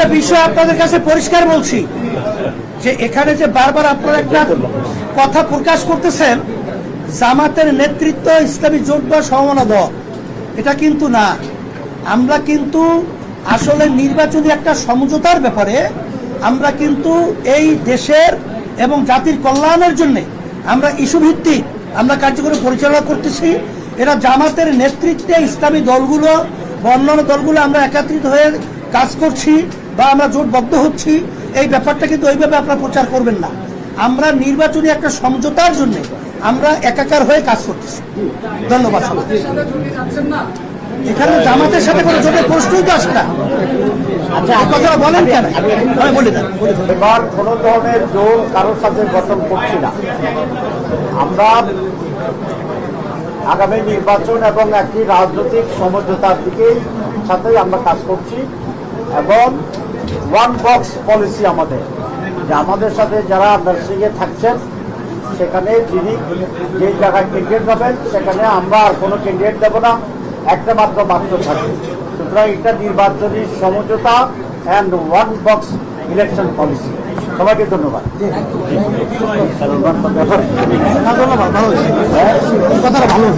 একটা বিষয় আপনাদের কাছে পরিষ্কার বলছি, যে এখানে যে বারবার আপনারা একটা কথা প্রকাশ করতেছেন, জামাতের নেতৃত্ব ইসলামী জোট বা সমমনা দল এটা কিন্তু না। আমরা কিন্তু আসলে নির্বাচনী একটা সমঝোতার ব্যাপারে আমরা কিন্তু এই দেশের এবং জাতির কল্যাণের জন্য আমরা ইস্যু ভিত্তিক আমরা কার্যক্রম পরিচালনা করতেছি। এরা জামাতের নেতৃত্বে ইসলামী দলগুলো বা অন্যান্য দলগুলো আমরা একত্রিত হয়ে কাজ করছি। বা আমরা জোটবদ্ধ হচ্ছি, এই ব্যাপারটা কিন্তু ওইভাবে আপনারা প্রচার করবেন না। আমরা নির্বাচনী একটা সমঝোতার জন্য আমরা একাকার হয়ে কাজ করতেছি। ধন্যবাদ এখানে জামাতের সাথে কোনো জোটের প্রশ্নই তো আসে না। বলেন কেন? আমি বলে দেন এবার কোন ধরনের জোর কারোর সাথে গঠন করছি না। আমরা আগামী নির্বাচন এবং একটি রাজনৈতিক সমঝোতার দিকে সাথেই আমরা কাজ করছি এবং ওয়ান বক্স পলিসি আমাদের। যে আমাদের সাথে যারা নার্সিংয়ে থাকছেন সেখানে যিনি যে জায়গায় ক্যান্ডিডেট হবেন সেখানে আমরা আর কোনো ক্যান্ডিডেট দেবো না। একটা মাত্র মাত্র থাকবে সুতরাং এটা নির্বাচনী সমঝোতা and one box election policy সবাইকে ধন্যবাদ। ধন্যবাদ। ভালো